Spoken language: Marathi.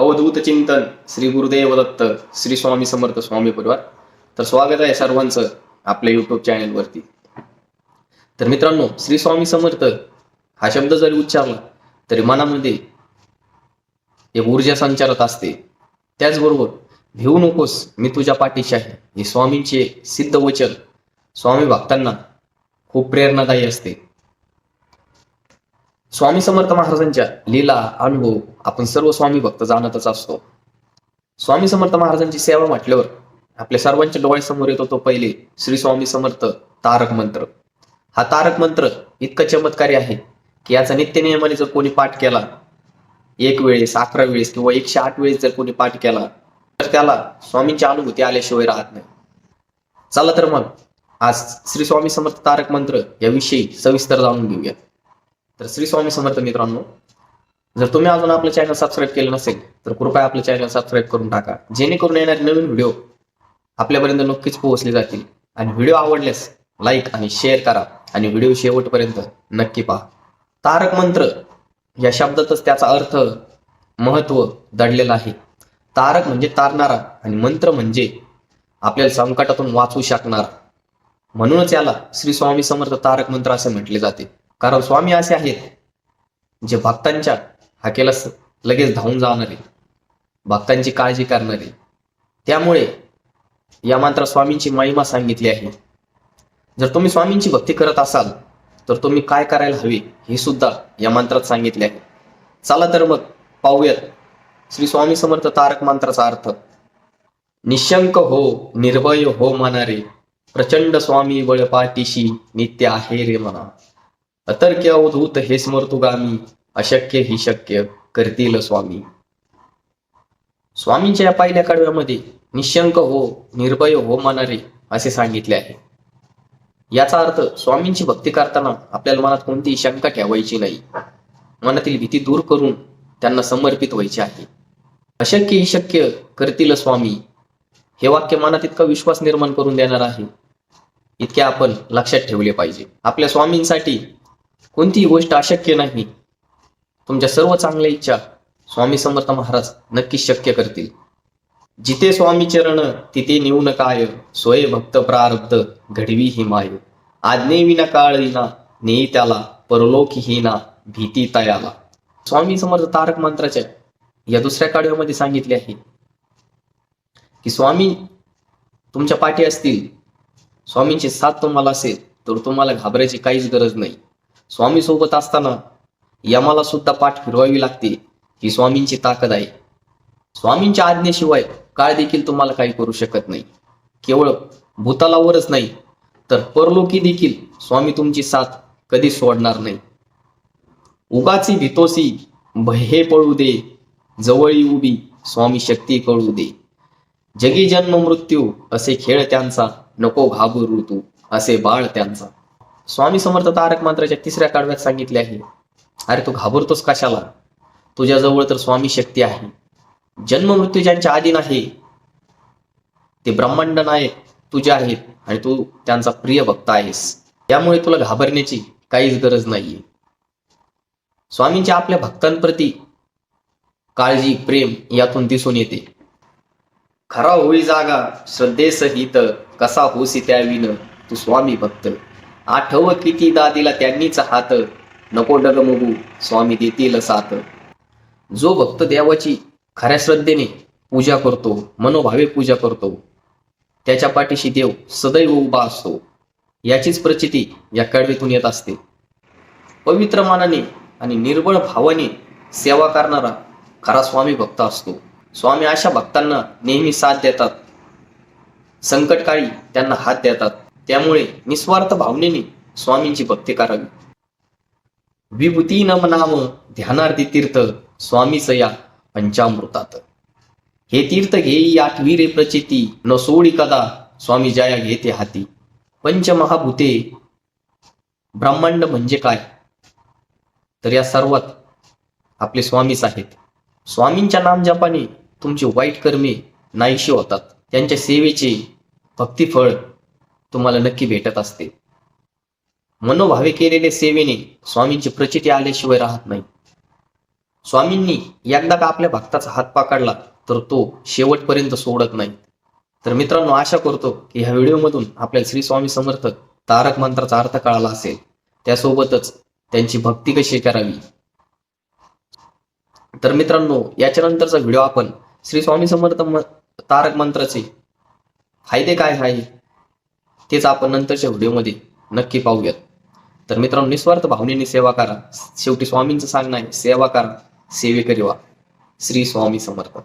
अवधूत चिंतन श्री गुरुदेव दत्त श्री स्वामी समर्थ स्वामी परिवार. तर स्वागत आहे सर्वांचं आपल्या युट्यूब चॅनेलवरती तर मित्रांनो श्री स्वामी समर्थ हा शब्द जरी उच्चारला तरी मनामध्ये एक ऊर्जा संचारत असते. त्याचबरोबर भिवू नकोस मी तुझ्या पाठीशी आहे. हे स्वामींचे सिद्ध वचन स्वामी भक्तांना खूप प्रेरणादायी असते. स्वामी समर्थ महाराजांच्या लीला अनुभव आपण सर्व स्वामी भक्त जाणतच असतो. स्वामी समर्थ महाराजांची सेवा म्हटल्यावर आपल्या सर्वांच्या डोळ्यासमोर येतो तो पहिले श्री स्वामी समर्थ तारक मंत्र. हा तारक मंत्र इतका चमत्कारी आहे की याचा नित्य नियमाने जर कोणी पाठ केला एक वेळेस अकरा वेळेस किंवा एकशे आठ वेळेस जर कोणी पाठ केला तर त्याला स्वामींची अनुभूती आल्याशिवाय राहत नाही. चला तर मग आज श्री स्वामी समर्थ तारक मंत्र याविषयी सविस्तर जाणून घेऊया तर श्री स्वामी समर्थ मित्रांनो जर तुम्ही अजून आपलं चॅनल सबस्क्राईब केलं नसेल तर कृपया आपलं चॅनल सबस्क्राईब करून टाका. जेणेकरून येणारे नवीन व्हिडिओ आपल्यापर्यंत नक्कीच पोहोचले जातील. आणि व्हिडिओ आवडल्यास लाईक आणि शेअर करा. आणि व्हिडिओ शेवटपर्यंत नक्की पहा. तारक मंत्र या शब्दातच त्याचा अर्थ महत्त्व दडलेला आहे. तारक म्हणजे तारणारा आणि मंत्र म्हणजे आपल्याला संकटातून वाचू शकणारा. म्हणूनच याला श्री स्वामी समर्थ तारक मंत्र असे म्हटले जाते. कारण स्वामी असे आहेत जे भक्तांच्या हाकेला लगेच धावून जाणारे भक्तांची काळजी करणारे. त्यामुळे या मात्र स्वामींची महिमा सांगितली आहे. जर तुम्ही स्वामींची भक्ती करत असाल तर तुम्ही काय करायला हवे हे सुद्धा या मंत्रात सांगितले आहे. चला तर मग पाहूयात. श्री स्वामी समर्थ तारक मंत्राचा अर्थ. निशंक हो निर्भय हो मनारे प्रचंड स्वामी बळ पाठीशी नित्य आहे रे मना. अतर्क्य अवधूत हे स्मर्तुगामी अशक्य ही शक्य करतील स्वामी. स्वामींच्या या पहिल्या कडव्यामध्ये निशंक हो निर्भय हो मनारे असे सांगितले आहे. याचा अर्थ स्वामींची भक्ती करताना आपल्याला मनात कोणतीही शंका ठेवायची नाही. मनातील भीती दूर करून त्यांना समर्पित व्हायचे आहे. अशक्य ही शक्य करतील स्वामी हे वाक्य मनात इतका विश्वास निर्माण करून देणार आहे इतके आपण लक्षात ठेवले पाहिजे. आपल्या स्वामींसाठी कोणतीही गोष्ट अशक्य नाही. तुमच्या सर्व चांगल्या इच्छा स्वामी समर्थ महाराज नक्कीच शक्य करतील. जिथे स्वामी चरण तिथे नेऊन काय सोय भक्त प्रारब्ध घडवी हिमाय आज्ञेविना आज्ञे विना काळीना नेई त्याला परलोकी भीती तयाला. स्वामी समर्थ तारक मंत्राच्या या दुसऱ्या काढव्यामध्ये सांगितले आहे. की स्वामी तुमच्या पाठी असतील. स्वामींची साथ तुम्हाला असेल तर तुम्हाला घाबरायची काहीच गरज नाही. स्वामी सोबत असताना यमाला सुद्धा पाठ फिरवावी लागते ही स्वामींची ताकद आहे. स्वामींच्या आज्ञेशिवाय काळ देखील तुम्हाला काही करू शकत नाही. केवळ भूतालावरच नाही तर परलोकी देखील स्वामी तुमची साथ कधी सोडणार नाही. उगाची भितोसी भये पळू दे जवळी उभी स्वामी शक्ती कळू दे. जगी जन्म मृत्यू असे खेळ त्यांचा नको घाबरू तू असे बाळ त्यांचा. स्वामी समर्थ तारक मंत्राच्या तिसऱ्या काढव्यात सांगितले आहे अरे तू घाबरतोस कशाला? तुझ्याजवळ तर स्वामी शक्ती आहे. जन्म मृत्यू ज्यांच्या आधी आहे ते ब्रह्मांड नायक तुझे आहेत आणि तू त्यांचा प्रिय भक्त आहेस. त्यामुळे तुला घाबरण्याची काहीच गरज नाहीये. स्वामींच्या आपल्या भक्तांप्रती काळजी प्रेम यातून दिसून येते. खरा होई जागा श्रद्धेसहित कसा होसी त्याविन तू स्वामी भक्त. आठव किती दादीला त्यांनीच हात. नको डगमगू स्वामी देतील साथ. जो भक्त देवाची खऱ्या श्रद्धेने पूजा करतो मनोभावे पूजा करतो त्याच्या पाठीशी देव सदैव उभा असतो. याचीच प्रचिती या कडवेतून येत असते. पवित्र मानाने आणि निर्बळ भावाने सेवा करणारा खरा स्वामी भक्त असतो. स्वामी अशा भक्तांना नेहमी साथ देतात. संकटकाळी त्यांना हात देतात. त्यामुळे निस्वार्थ भावनेने स्वामींची भक्ती करावी. विभूती नम नाम ध्यानार्थी तीर्थ स्वामी सया पंचामृतात. हे तीर्थ घेई आठवी रे प्रचिती न सोडी कदा स्वामी जया घेते हाती. पंचमहाभूते ब्रह्मांड म्हणजे काय? तर या सर्वात आपले स्वामीच आहेत. स्वामींच्या नामजपाने तुमची वाईट कर्मे नाहीशी होतात. त्यांच्या सेवेचे भक्तिफळ तुम्हाला नक्की भेटत असते मनोभावे केलेले सेवेने स्वामींची प्रचिती आल्याशिवाय राहत नाही. स्वामींनी एकदा का आपल्या भक्ताचा हात पकडला तर तो शेवटपर्यंत सोडत नाही. तर मित्रांनो आशा करतो की ह्या व्हिडिओमधून आपल्याला श्री स्वामी समर्थ तारक मंत्राचा अर्थ कळाला असेल. त्यासोबतच त्यांची भक्ती कशी करावी? तर मित्रांनो याच्यानंतरचा व्हिडिओ आपण श्री स्वामी समर्थ तारक मंत्राचे फायदे काय आहे? तेच आपण नंतरच्या व्हिडिओमध्ये नक्की पाहूयात. तर मित्रांनो निस्वार्थ भावनेने सेवा करा. शेवटी स्वामींचं सांगणं आहे सेवा करा सेवेकरी वा श्री स्वामी समर्थ